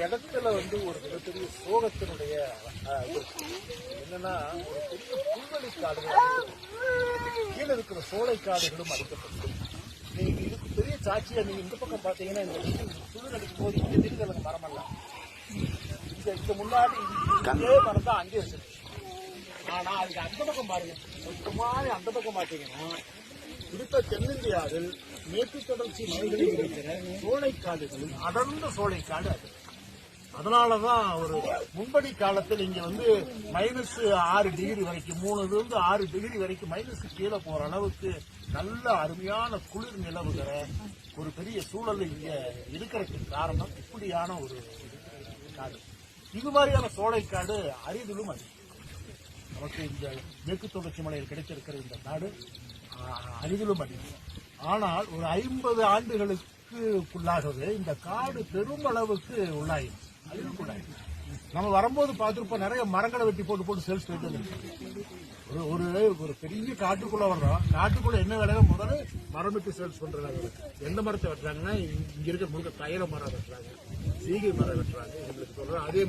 இடத்துல வந்து ஒரு மிகப்பெரிய சோகத்தினுடைய என்னன்னா ஒரு பெரிய புல்வெளி காடுகள் கீழே இருக்கிற சோலை காடுகளும் அழிக்கப்பட்டது நீங்க இதுக்கு பெரிய சாட்சியா நீங்க இந்த பக்கம் பாத்தீங்கன்னா இந்த சுழல் அடிக்கும் போது இங்க தெரிஞ்சவங்க மரமல்ல இந்த இந்த முன்னாடி இதே மரம் தான் அங்கே வச்சிருக்கு ஆனா அதுக்கு அந்த பக்கம் பாருங்க. சுத்தமாக அந்த பக்கம் பாத்தீங்கன்னா குறிப்பா தென்னிந்தியாவில் மேற்கு தொடர்ச்சி மலைகளில் இருக்கிற சோலைக்காடுகளும் அடர்ந்த சோலைக்காடு அது. அதனாலதான் ஒரு முன்படி காலத்தில் இங்க வந்து மைனஸ் ஆறு டிகிரி வரைக்கும் மூணுல இருந்து ஆறு டிகிரி வரைக்கும் மைனஸ் கீழே போற அளவுக்கு நல்ல அருமையான குளிர் நிலவுகிற ஒரு பெரிய சூழல் இங்க இருக்கிறதுக்கு காரணம் இப்படியான ஒரு காடு. இது மாதிரியான சோலைக்காடு அரிதிலும் அதிகம் நமக்கு இந்த மேற்கு தொடர்ச்சி மலையில் கிடைத்திருக்கிற இந்த காடு அரிதிலும் அதிகம் ஆனால் ஒரு ஐம்பது ஆண்டுகளுக்குள்ளாகவே இந்த காடு பெருமளவுக்கு உள்ளாயிருக்கு அழிவுக்குள்ளாயிருக்கு நம்ம வரும்போது பார்த்துருப்போம் நிறைய மரங்களை வெட்டி போட்டு போட்டு சேல்ஸ் போயிட்டு ஒரு ஒரு ஒரு பெரிய காட்டுக்குள்ள வர்றோம். காட்டுக்குள்ள என்ன வேலை முதல்ல மரம் வெட்டி சேல்ஸ் பண்றாங்க. எந்த மரத்தை வெட்டுறாங்கன்னா இங்க இருக்க முழுக்க தைல மரம் வெட்டுறாங்க. சீகை மரம் வெட்டுறாங்க. எங்களுக்கு சொல்றோம் அதே